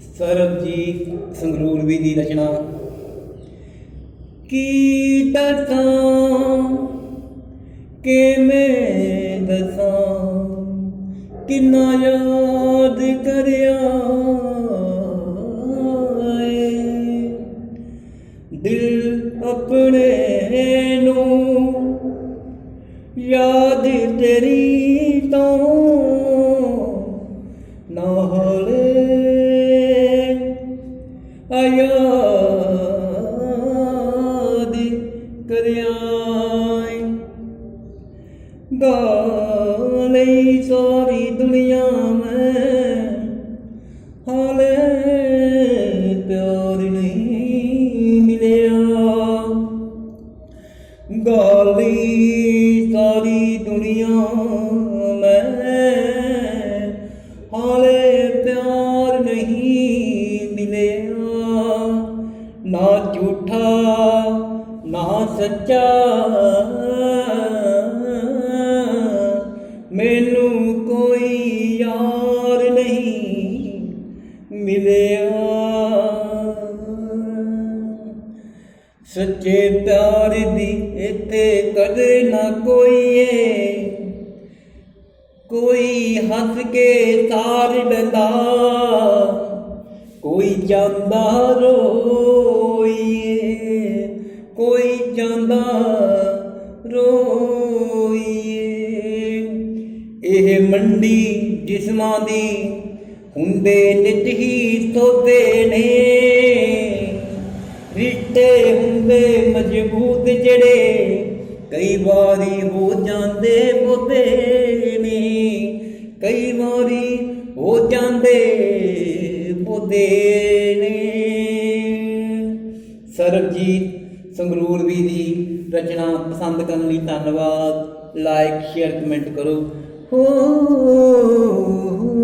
ਸਰਬਜੀਤ ਸੰਗਰੂਰਵੀ ਦੀ ਰਚਨਾ। ਕੀ ਦੱਸਾਂ ਕਿਵੇਂ ਦੱਸਾਂ? ਕਿੰਨਾ ਯਾਦ ਕਰਿਆ ਦਿਲ ਆਪਣੇ ਨੂੰ ਯਾਦ ਤੇਰੀ ਤੋਂ ਨਾਲ ਆਯਾਦ ਗਾਲੀ ਸਾਰੀ ਦੁਨੀਆ ਮੈਂ। ਹਾਲੇ ਪਿਆਰ ਨਹੀਂ ਮਿਲਿਆ। ਗਾਲੀ ਸਾਰੀ ਦੁਨੀਆ ਮੈਂ। ਹਾਲੇ ਪਿਆਰ ਨਹੀਂ ਮਿਲਿਆ। ਨਾ ਝੂਠਾ, ਨਾ ਸੱਚਾ। ਮੈਨੂੰ ਕੋਈ ਯਾਰ ਨਹੀਂ ਮਿਲਿਆ। ਸੱਚੇ ਪਿਆਰ ਦੀ ਇੱਥੇ ਕਦੇ ਨਾ ਕੋਈ ਏ। ਕੋਈ ਹੱਸ ਕੇ ਤਾਰ ਦਿੰਦਾ ਕੋਈ ਜਾਂਦਾ ਰੋਈਏ ਕੋਈ ਜਾਂਦਾ ਰੋਈਏ ਇਹ ਮੰਡੀ ਜਿਸਮਾਂ ਦੀ ਹੁੰਦੇ ਨਿਤ ਹੀ ਤੋਦੇ ਨੇ। ਰਿਸ਼ਤੇ ਹੁੰਦੇ ਮਜ਼ਬੂਤ ਜਿਹੜੇ ਕਈ ਵਾਰੀ ਹੋ ਜਾਂਦੇ ਬੋਦੇ ਨੇ। ਕਈ ਵਾਰੀ ਹੋ ਜਾਂਦੇ ਬੋਦੇ ਨੇ। ਸਰਬਜੀਤ ਸੰਗਰੂਰਵੀ ਦੀ ਰਚਨਾ ਪਸੰਦ ਕਰਨ ਲਈ ਧੰਨਵਾਦ। ਲਾਈਕ ਸ਼ੇਅਰ ਕਮੈਂਟ ਕਰੋ। ਹੋ